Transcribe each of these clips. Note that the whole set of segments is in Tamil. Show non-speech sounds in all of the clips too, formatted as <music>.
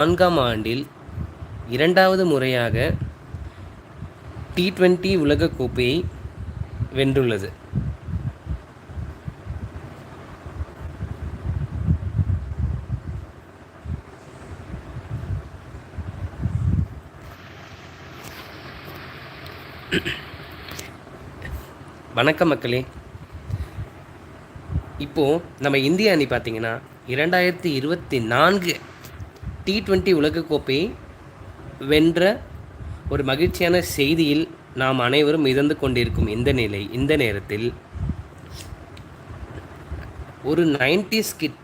நான்காம் ஆண்டில் இரண்டாவது முறையாக டி டுவெண்ட்டி உலகக்கோப்பையை வென்றுள்ளது. வணக்கம் மக்களே. இப்போது நம்ம இந்திய அணி பார்த்திங்கன்னா இரண்டாயிரத்தி இருபத்தி நான்கு டி டுவெண்ட்டி உலகக்கோப்பையை வென்ற ஒரு மகிழ்ச்சியான செய்தியில் நாம் அனைவரும் மிதந்து கொண்டிருக்கும் இந்த நிலை இந்த நேரத்தில் ஒரு நைன்டி கிட்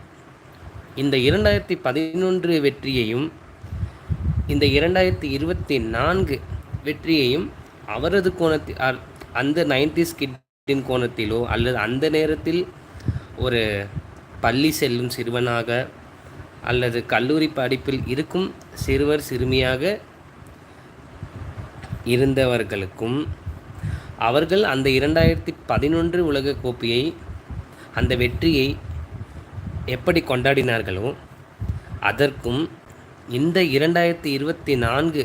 இந்த இரண்டாயிரத்தி பதினொன்று வெற்றியையும் இந்த இரண்டாயிரத்தி இருபத்தி நான்கு வெற்றியையும் அவரது கோணத்தில் அ- அந்த நைன்டி கிட்டின் கோணத்திலோ அல்லது அந்த நேரத்தில் ஒரு பள்ளி செல்லும் சிறுவனாக அல்லது கல்லூரி படிப்பில் இருக்கும் சிறுவர் சிறுமியாக இருந்தவர்களுக்கும் அவர்கள் அந்த இரண்டாயிரத்தி பதினொன்று உலக கோப்பையை அந்த வெற்றியை எப்படி கொண்டாடினார்களோ அதற்கும் இந்த இரண்டாயிரத்தி இருபத்தி நான்கு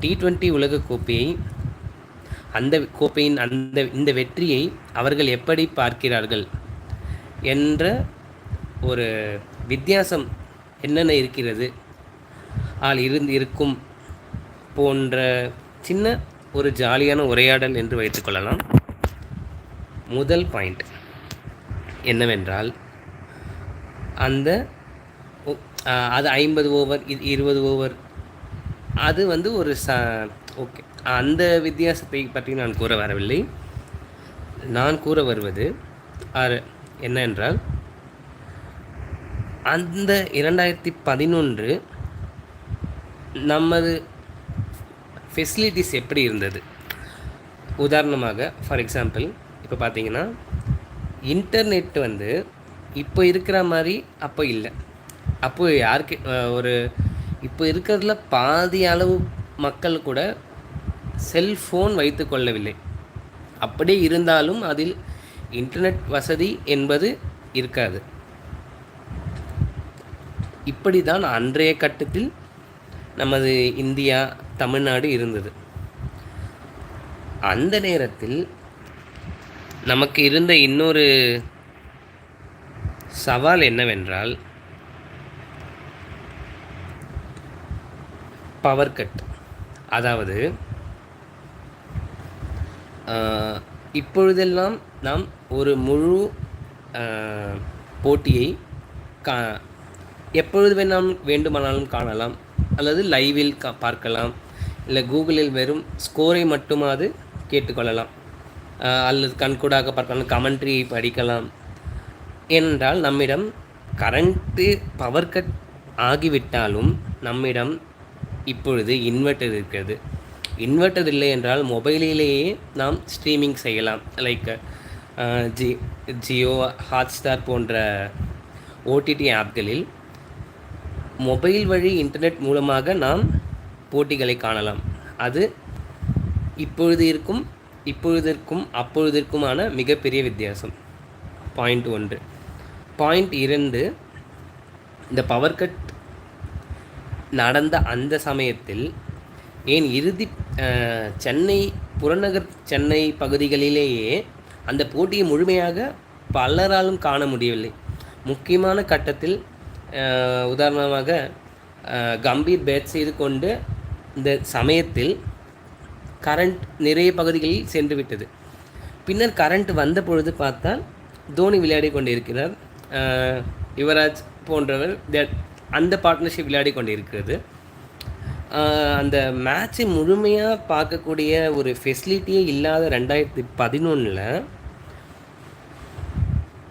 டி டுவெண்ட்டி உலக கோப்பையை அந்த கோப்பையின் அந்த இந்த வெற்றியை அவர்கள் எப்படி பார்க்கிறார்கள் என்ற ஒரு வித்தியாசம் என்னென்ன இருக்கிறது? ஆள் இருந்து இருக்கும் போன்ற சின்ன ஒரு ஜாலியான உரையாடல் என்று வைத்துக்கொள்ளலாம் முதல் பாயிண்ட் என்னவென்றால் அந்த அது ஐம்பது ஓவர் இது இருபது ஓவர். அது வந்து ஒரு ச ஓகே. அந்த வித்தியாசத்தை பற்றி நான் கூற வரவில்லை. நான் கூற வருவது ஆறு என்ன என்றால் அந்த இரண்டாயிரத்தி பதினொன்று நமது ஃபெசிலிட்டிஸ் எப்படி இருந்தது? உதாரணமாக ஃபார் எக்ஸாம்பிள் இப்போ பார்த்தீங்கன்னா இன்டர்நெட் வந்து இப்போ இருக்கிற மாதிரி அப்போ இல்லை. அப்போ யாருக்கு ஒரு இப்போ இருக்கிறதுல பாதி அளவு மக்கள் கூட செல்ஃபோன் வைத்து கொள்ளவில்லை. அப்படியே இருந்தாலும் அதில் இன்டர்நெட் வசதி என்பது இருக்காது. இப்படி தான் அன்றைய கட்டத்தில் நமது இந்தியா தமிழ்நாடு இருந்தது. அந்த நேரத்தில் நமக்கு இருந்த இன்னொரு சவால் என்னவென்றால் பவர் கட் அதாவது இப்பொழுதெல்லாம் நாம் ஒரு முழு போட்டியை கா எப்பொழுது வேணாலும் வேண்டுமானாலும் காணலாம். அல்லது லைவில் கா பார்க்கலாம். இல்லை கூகுளில் வெறும் ஸ்கோரை மட்டுமாவது கேட்டுக்கொள்ளலாம். அல்லது கண்கூடாக பார்க்கலாம். கமெண்ட்ரி படிக்கலாம். ஏனென்றால் நம்மிடம் கரண்ட்டு பவர் கட் ஆகிவிட்டாலும் நம்மிடம் இப்பொழுது இன்வெர்ட்டர் இருக்கிறது. இன்வெர்ட்டர் இல்லை என்றால் மொபைலிலேயே நாம் ஸ்ட்ரீமிங் செய்யலாம். லைக் ஜி ஜியோ ஹாட்ஸ்டார் போன்ற ஓடிடி ஆப்களில் மொபைல் வழி இன்டர்நெட் மூலமாக நாம் போட்டிகளை காணலாம். அது இப்பொழுது இருக்கும் இப்பொழுதிற்கும் அப்பொழுதிற்குமான மிகப்பெரிய வித்தியாசம். பாயிண்ட் ஒன்று. பாயிண்ட் இரண்டு இந்த பவர் கட் நடந்த அந்த சமயத்தில் ஏன் இறுதி சென்னை புறநகர் சென்னை பகுதிகளிலேயே அந்த போட்டியை முழுமையாக பலராலும் காண முடியவில்லை. முக்கியமான கட்டத்தில் உதாரணமாக கம்பீர் பேட் செய்து கொண்டு இந்த சமயத்தில் கரண்ட் நிறைய பகுதிகளில் சென்று விட்டது. பின்னர் கரண்ட் வந்த பொழுது பார்த்தால் தோனி விளையாடி கொண்டிருக்கிறார். யுவராஜ் போன்றவர் அந்த பார்ட்னர்ஷிப் விளையாடி கொண்டிருக்கிறது. அந்த மேட்சை முழுமையாக பார்க்கக்கூடிய ஒரு ஃபெசிலிட்டியே இல்லாத ரெண்டாயிரத்தி பதினொன்றில்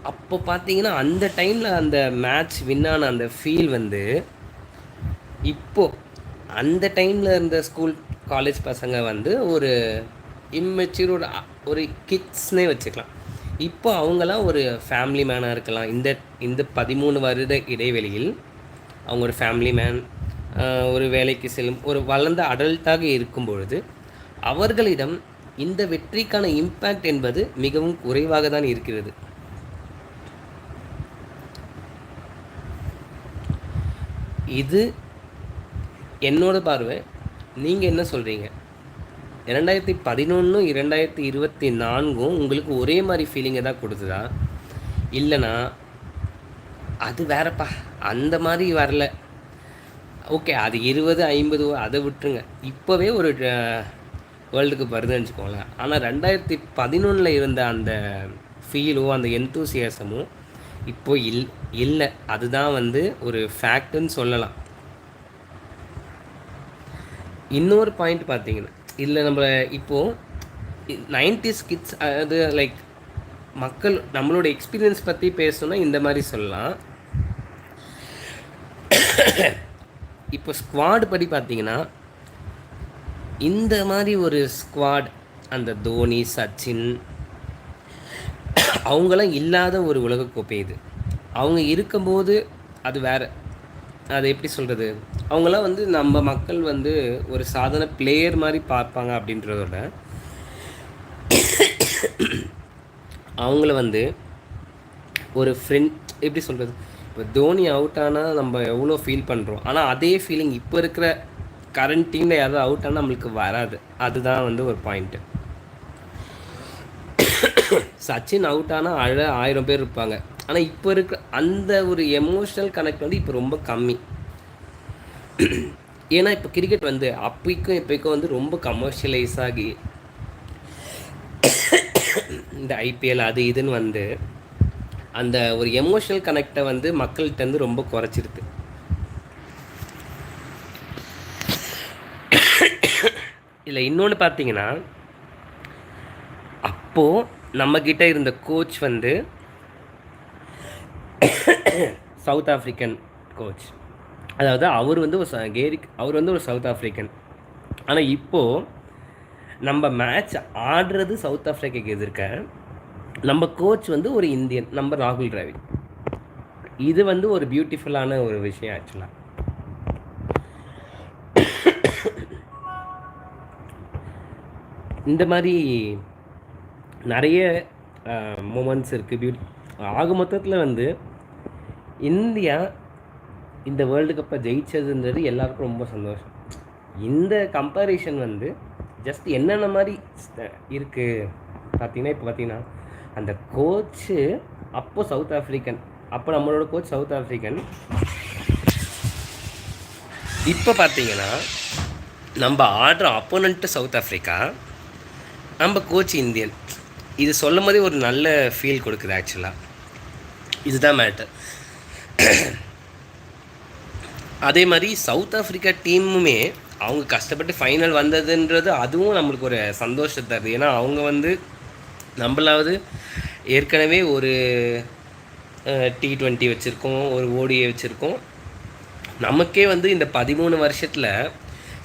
அப்போ பார்த்தீங்கன்னா அந்த டைமில் அந்த மேட்ச் வின் ஆன அந்த ஃபீல் வந்து இப்போது அந்த டைமில் இருந்த ஸ்கூல் காலேஜ் பசங்க வந்து ஒரு இம்மெச்சூர் ஒரு ஒரு கிட்ஸ்னே வச்சுக்கலாம். இப்போ அவங்களாம் ஒரு ஃபேமிலி மேனாக இருக்கலாம். இந்த இந்த பதிமூணு வருட இடைவெளியில் அவங்க ஒரு ஃபேமிலி மேன் ஒரு வேலைக்கு செல்லும் ஒரு வளர்ந்த அடல்ட்டாக இருக்கும் பொழுது அவர்களிடம் இந்த வெற்றிக்கான இம்பேக்ட் என்பது மிகவும் குறைவாக தான் இருக்கிறது. இது என்னோட பார்வை. நீங்கள் என்ன சொல்கிறீங்க இரண்டாயிரத்தி பதினொன்றும் இரண்டாயிரத்தி இருபத்தி நான்கும் உங்களுக்கு ஒரே மாதிரி ஃபீலிங்கை தான் கொடுத்துதா? இல்லைனா அது வேறப்பா அந்த மாதிரி வரல. ஓகே அது இருபது ஐம்பது அதை விட்டுருங்க. இப்போவே ஒரு வேர்ல்டுக்கு வருதுன்னு வச்சுக்கோங்களேன். ஆனால் ரெண்டாயிரத்தி பதினொன்றில் இருந்த அந்த ஃபீலும் அந்த எந்தூசியாசமும் இப்போ இல் இல்லை. அதுதான் வந்து ஒரு ஃபேக்ட்டுன்னு சொல்லலாம். இன்னொரு பாயிண்ட் பார்த்தீங்கன்னா இல்லை நம்ம இப்போது நைன்டிஸ் கிட்ஸ் அது லைக் மக்கள் நம்மளோட எக்ஸ்பீரியன்ஸ் பற்றி பேசணும்னா இந்த மாதிரி சொல்லலாம். இப்போ ஸ்குவாடு படி பார்த்தீங்கன்னா இந்த மாதிரி ஒரு ஸ்குவாட் அந்த தோனி சச்சின் அவங்களாம் இல்லாத ஒரு உலகக்கோப்பை இது. அவங்க இருக்கும்போது அது வேறு. அது எப்படி சொல்கிறது அவங்களாம் வந்து நம்ம மக்கள் வந்து ஒரு சாதாரண பிளேயர் மாதிரி பார்ப்பாங்க அப்படின்றதோட அவங்கள வந்து ஒரு ஃப்ரெண்ட் எப்படி சொல்கிறது இப்போ தோனி அவுட் ஆனால் நம்ம எவ்வளோ ஃபீல் பண்ணுறோம் ஆனால் அதே ஃபீலிங் இப்போ இருக்கிற கரண்ட் டீமில் யாராவது அவுட் ஆனால் நம்மளுக்கு வராது. அதுதான் வந்து ஒரு பாயிண்ட்டு சச்சின் அவுட் ஆனால் அழ ஆயிரம் பேர் இருப்பாங்க. ஆனால் இப்போ இருக்க அந்த ஒரு எமோஷ்னல் கனெக்ட் வந்து இப்போ ரொம்ப கம்மி. ஏன்னா இப்போ கிரிக்கெட் வந்து அப்பைக்கும் இப்போக்கும் வந்து ரொம்ப கமர்ஷியலைஸ் ஆகி இந்த ஐபிஎல் அது இதுன்னு வந்து அந்த ஒரு எமோஷனல் கனெக்டை வந்து மக்கள்கிட்ட வந்து ரொம்ப குறைச்சிருது இல்லை இன்னொன்று பார்த்தீங்கன்னா அப்போது நம்மக்கிட்ட இருந்த கோச் வந்து சவுத் ஆஃப்ரிக்கன் கோச் அதாவது அவர் வந்து ஒரு கேரிக் அவர் வந்து ஒரு சவுத் ஆஃப்ரிக்கன் ஆனால் இப்போது நம்ம மேட்ச் ஆடுறது சவுத் ஆஃப்ரிக்காக்கு எதிர்க்க நம்ம கோச் வந்து ஒரு இந்தியன் நம்ம ராகுல் டிராவிட் இது வந்து ஒரு பியூட்டிஃபுல்லான ஒரு விஷயம் ஆக்சுவலாக இந்த மாதிரி நிறைய மூமெண்ட்ஸ் இருக்குது பியூட்டி ஆக மொத்தத்தில் வந்து இந்தியா இந்த வேர்ல்டு கப்பை ஜெயிச்சதுன்றது எல்லாருக்கும் ரொம்ப சந்தோஷம். இந்த கம்பேரிஷன் வந்து ஜஸ்ட் என்னென்ன மாதிரி இருக்குது பார்த்தீங்கன்னா இப்போ பார்த்தீங்கன்னா அந்த கோச்சு அப்போ சவுத் ஆஃப்ரிக்கன் அப்போ நம்மளோட கோச் சவுத் ஆஃப்ரிக்கன் இப்போ பார்த்தீங்கன்னா நம்ம ஆடுற அப்போனண்ட்டு சவுத் ஆஃப்ரிக்கா நம்ம கோச் இந்தியன் இது சொல்லும் போதே ஒரு நல்ல ஃபீல் கொடுக்குது ஆக்சுவலாக இதுதான் மேட்டர் அதே மாதிரி சவுத் ஆஃப்ரிக்கா டீமுமே அவங்க கஷ்டப்பட்டு ஃபைனல் வந்ததுன்றது அதுவும் நம்மளுக்கு ஒரு சந்தோஷத்தை தருது. ஏன்னா அவங்க வந்து நம்மளாவது ஏற்கனவே ஒரு டி ட்வெண்ட்டி வச்சுருக்கோம் ஒரு ஓடிஏ வச்சுருக்கோம். நமக்கே வந்து இந்த பதிமூணு வருஷத்தில்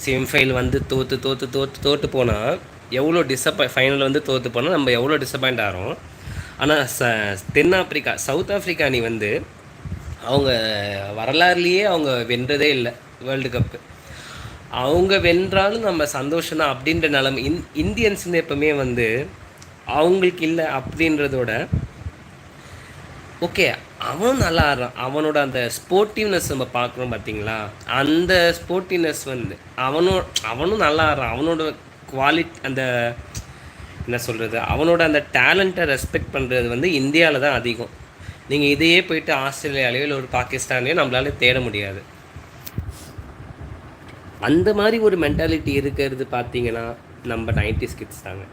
செமிஃபைனல் வந்து தோற்று தோற்று தோற்று தோற்று போனால் எவ்வளோ டிசப்பாய் ஃபைனல் வந்து தோற்று போனால் நம்ம எவ்வளோ டிசப்பாயிண்ட் ஆகிறோம் ஆனால் ச தென்னாப்பிரிக்கா சவுத் ஆஃப்ரிக்கா அணி வந்து அவங்க வரலாறுலேயே அவங்க வென்றதே இல்லை வேர்ல்டு கப்பு அவங்க வென்றாலும் நம்ம சந்தோஷம் தான் அப்படின்ற நிலமை இந் இந்தியன்ஸ்னு எப்பவுமே வந்து அவங்களுக்கு இல்லை அப்படின்றதோட ஓகே அவன் நல்லா ஆடுறான். அவனோட அந்த ஸ்போர்ட்டிவ்னஸ் நம்ம பார்க்குறோம் பார்த்தீங்களா அந்த ஸ்போர்ட்டிவ்னஸ் வந்து அவனும் அவனும் நல்லா ஆடுறான். அவனோட குவாலிட்டி அந்த என்ன சொல்கிறது அவனோட அந்த டேலண்ட்டை ரெஸ்பெக்ட் பண்ணுறது வந்து இந்தியாவில் தான் அதிகம். நீங்கள் இதையே போயிட்டு ஆஸ்திரேலியாலேயோ இல்லை ஒரு பாகிஸ்தான்லேயோ நம்மளால தேட முடியாது. அந்த மாதிரி ஒரு மென்டாலிட்டி இருக்கிறது பார்த்தீங்கன்னா நம்ம நைன்டி ஸ்கிட்ஸ் தாங்க.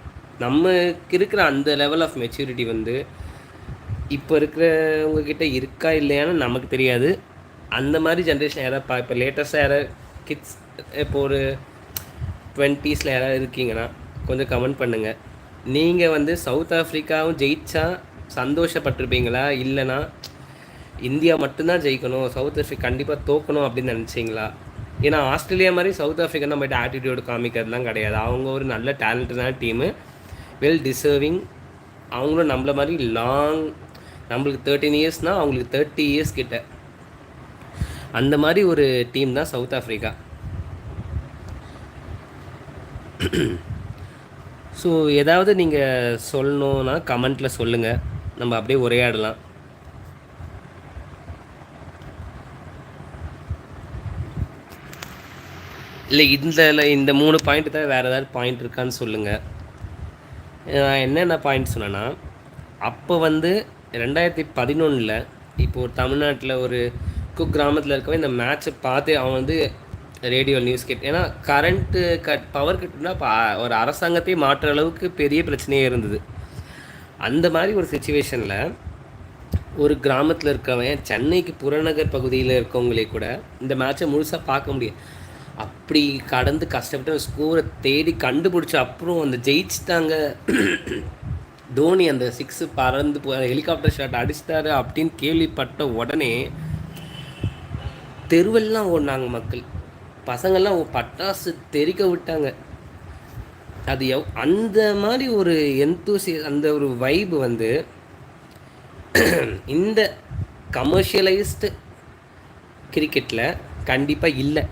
நமக்கு இருக்கிற அந்த லெவல் ஆஃப் மெச்சூரிட்டி வந்து இப்போ இருக்கிறவங்கக்கிட்ட இருக்கா இல்லையான்னு நமக்கு தெரியாது. அந்த மாதிரி ஜென்ரேஷன் யாராவது பா இப்போ லேட்டஸ்ட்டாக யாராவது கிட்ஸ் இப்போ ஒரு டுவெண்ட்டீஸில் யாராவது இருக்கீங்கன்னா கொஞ்சம் கமெண்ட் பண்ணுங்கள் நீங்கள் வந்து சவுத் ஆஃப்ரிக்காவும் ஜெயிச்சா சந்தோஷப்பட்டிருப்பீங்களா? இல்லைனா இந்தியா மட்டும்தான் ஜெயிக்கணும் சவுத் ஆஃப்ரிக்கா கண்டிப்பாக தோக்கணும் அப்படின்னு நினச்சிங்களா? ஏன்னா ஆஸ்திரேலியா மாதிரி சவுத் ஆஃப்ரிக்கா நம்ம ஆட்டிடியூடு காமிக்கிறதுலாம் கிடையாது. அவங்க ஒரு நல்ல டேலண்டடான டீமு வெல் டிசர்விங் அவங்களும் நம்மள மாதிரி லாங் நம்மளுக்கு தேர்ட்டின் இயர்ஸ்னால் அவங்களுக்கு தேர்ட்டி இயர்ஸ் கிட்ட. அந்த மாதிரி ஒரு டீம் தான் சவுத் ஆஃப்ரிக்கா <clears throat> ஸோ ஏதாவது நீங்கள் சொல்லணுன்னா கமெண்ட்டில் சொல்லுங்கள் நம்ம அப்படியே உரையாடலாம். இல்லை இந்த இந்த மூணு பாயிண்ட் தான் வேறு ஏதாவது பாயிண்ட் இருக்கான்னு சொல்லுங்கள் நான் என்னென்ன பாயிண்ட் சொன்னேன்னா அப்போ வந்து ரெண்டாயிரத்தி பதினொன்றில் இப்போது தமிழ்நாட்டில் ஒரு குக் கிராமத்தில் இருக்கவே இந்த மேட்ச்சை பார்த்து அவன் வந்து ரேடியோ நியூஸ் கேட் ஏன்னா கரண்ட்டு கட் பவர் கட்னா ஒரு அரசாங்கத்தையே மாற்றுற அளவுக்கு பெரிய பிரச்சனையே இருந்தது. அந்த மாதிரி ஒரு சுச்சுவேஷனில் ஒரு கிராமத்தில் இருக்கவன் சென்னைக்கு புறநகர் பகுதியில் இருக்கவங்களே கூட இந்த மேட்ச்சை முழுசாக பார்க்க முடியும் அப்படி கடந்து கஷ்டப்பட்டு ஸ்கோரை தேடி கண்டுபிடிச்ச அப்புறம் அந்த ஜெயிச்சிட்டாங்க. தோனி அந்த சிக்ஸு பறந்து போ ஹெலிகாப்டர் ஷாட் அடிச்சிட்டாரு அப்படின்னு கேள்விப்பட்ட உடனே தெருவெல்லாம் ஓடினாங்க மக்கள். பசங்கள்லாம் பட்டாசு தெறிக்க விட்டாங்க. அது எவ் அந்த மாதிரி ஒரு எந்தூசி அந்த ஒரு வைப் வந்து <clears throat> இந்த கமர்ஷியலைஸ்டு கிரிக்கெட்டில் கண்டிப்பாக இல்லை.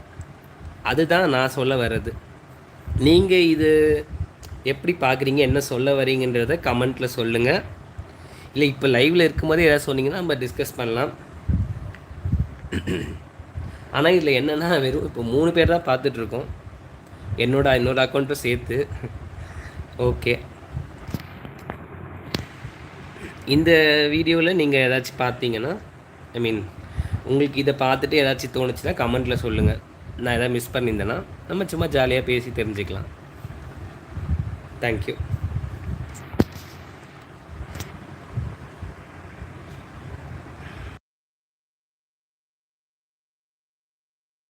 அதுதான் நான் சொல்ல வர்றது. நீங்கள் இது எப்படி பார்க்குறீங்க என்ன சொல்ல வரீங்கன்றத கமெண்ட்டில் சொல்லுங்கள் இல்லை இப்போ லைவில் இருக்கும்போதே எதாவது சொன்னீங்கன்னா நம்ம டிஸ்கஸ் பண்ணலாம். <clears throat> ஆனால் இதில் என்னென்னா வெறும் இப்போ மூணு பேர் தான் பார்த்துட்ருக்கோம் என்னோட இன்னொரு அக்கௌண்ட்டும் சேர்த்து. ஓகே இந்த வீடியோவில் நீங்கள் ஏதாச்சும் பார்த்தீங்கன்னா ஐ மீன் உங்களுக்கு இதை பார்த்துட்டு ஏதாச்சும் தோணுச்சுன்னா கமெண்ட்டில் சொல்லுங்கள் நான் எதாவது மிஸ் பண்ணியிருந்தேன்னா நம்ம சும்மா ஜாலியாக பேசி தெரிஞ்சுக்கலாம். தேங்க்யூ